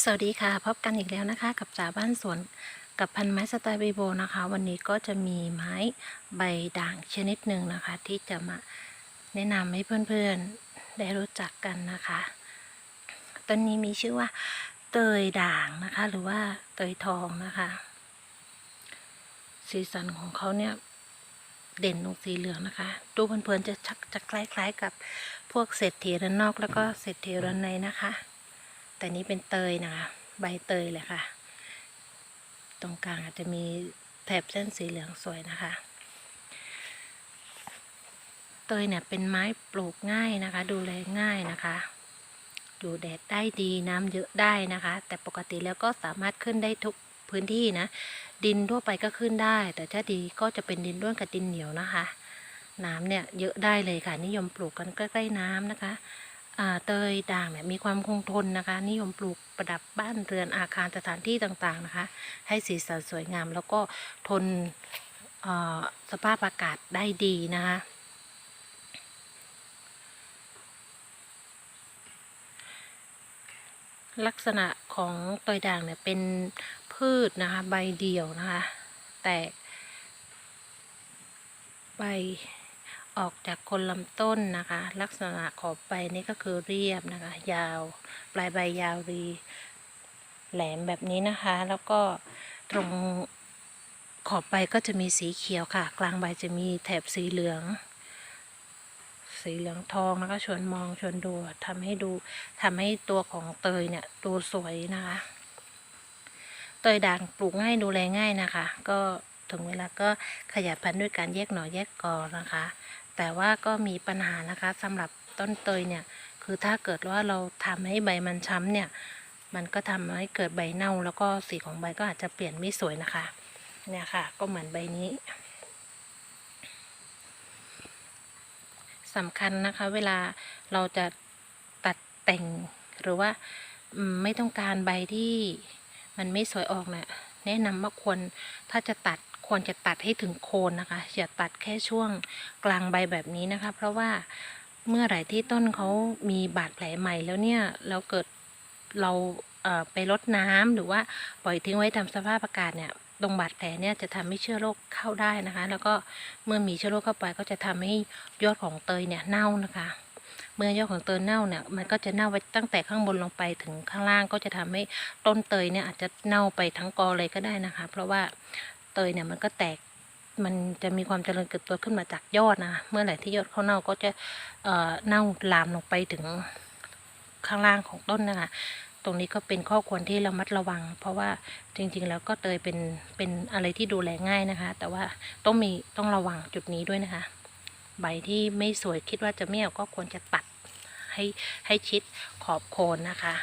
สวัสดีค่ะพบกันอีกแล้วนะคะ กับจ๋าบ้านสวนกับพันไม้สไตล์เบโบนะคะ วันนี้ก็จะมีไม้ใบด่างชนิดหนึ่งนะคะ ที่จะมาแนะนำให้เพื่อนๆได้รู้จักกันนะคะต้นนี้มีชื่อว่าเตยด่างนะคะ หรือว่าเตยทองนะคะ สีสันของเขาเนี่ยเด่นตรงสีเหลืองนะคะ ดูเพลินๆจะชักจะคล้ายๆกับพวกเศรษฐีระนอกแล้วก็เศรษฐีระในนะคะ แต่นี้เป็นเตยนะคะ ใบเตยเลยค่ะ ตรงกลางอาจจะมีแถบเส้นสีเหลืองสวยนะคะ เตยเนี่ยเป็นไม้ปลูกง่ายนะคะ ดูแลง่ายนะคะอยู่แดดได้ดีน้ำเยอะได้นะคะ แต่ปกติแล้วก็สามารถขึ้นได้ทุกพื้นที่นะ ดินทั่วไปก็ขึ้นได้ แต่ถ้าดีก็จะเป็นดินร่วนกับดินเหนียวนะคะ น้ำเนี่ยเยอะได้เลยค่ะ นิยมปลูกกันใกล้ๆน้ำนะคะ เตยด่างเนี่ยมีความคงทนนะคะ นิยมปลูกประดับบ้านเรือนอาคารสถานที่ต่างๆนะคะ ให้สีสันสวยงาม แล้วก็ทนอ่อสภาพอากาศได้ดีนะคะลักษณะของเตยด่างเนี่ยเป็นพืชนะคะ ใบเดี่ยวนะคะ แตกใบ ออกจากคนลำต้นนะคะ ลักษณะขอบใบนี่ก็คือเรียบนะคะ ยาว ปลายใบยาวรี แหลมแบบนี้นะคะ แล้วก็ตรงขอบใบก็จะมีสีเขียวค่ะ กลางใบจะมีแถบสีเหลือง สีเหลืองทองแล้วก็ชวนมองชวนดูทำให้ดูทำให้ตัวของเตยเนี่ยดูสวยนะคะ เตยด่างปลูกง่ายดูแลง่ายนะคะ ก็ถึงเวลาก็ขยายพันธุ์ด้วยการแยกหน่อแยกกอนะคะ แต่ว่าก็มีปัญหานะคะสำหรับต้นเตยเนี่ย คือถ้าเกิดว่าเราทำให้ใบมันช้ำเนี่ย มันก็ทำให้เกิดใบเน่า แล้วก็สีของใบก็อาจจะเปลี่ยนไม่สวยนะคะ เนี่ยค่ะ ก็เหมือนใบนี้สำคัญนะคะ เวลาเราจะตัดแต่งหรือว่าไม่ต้องการใบที่มันไม่สวยออกเนี่ยแนะนำว่าควรถ้าจะตัด ควรจะตัดให้ถึงโคนนะคะอย่าตัดแค่ช่วงกลางใบแบบนี้นะคะ เพราะว่าเมื่อไหร่ที่ต้นเขามีบาดแผลใหม่แล้วเนี่ยเราเกิดเราเไปรดน้ำหรือว่าปล่อยทิ้งไว้ตามสภาพอากาศเนี่ยตรงบาดแผลเนี่ยจะทำให้เชื้อโรคเข้าได้นะคะ แล้วก็เมื่อมีเชื้อโรคเข้าไปก็จะทำให้ยอดของเตยเนี่ยเน่านะคะ เมื่อยอดของเตยเน่าเนี่ยมันก็จะเน่าไปตั้งแต่ข้างบนลงไปถึงข้างล่างก็จะทำให้ต้นเตยเนี่ยอาจจะเน่าไปทั้งกอเลยก็ได้นะคะ เพราะว่า เตยเนี่ยมันก็แตกมันจะมีความเจริญเติบโตขึ้นมาจากยอดนะเมื่อไหร่ที่ยอดเขาเน่าก็จะเอ่อเน่าลามลงไปถึงข้างล่างของต้นนะคะตรงนี้ก็เป็นข้อควรที่ระมัดระวัง เพราะว่าจริงๆ แล้วก็เตยเป็นเป็นอะไรที่ดูแลง่ายนะคะ แต่ว่าต้องมีต้องระวังจุดนี้ด้วยนะคะ ใบที่ไม่สวยคิดว่าจะไม่เอาก็ควรจะตัดให้ให้ชิดขอบโคนนะคะ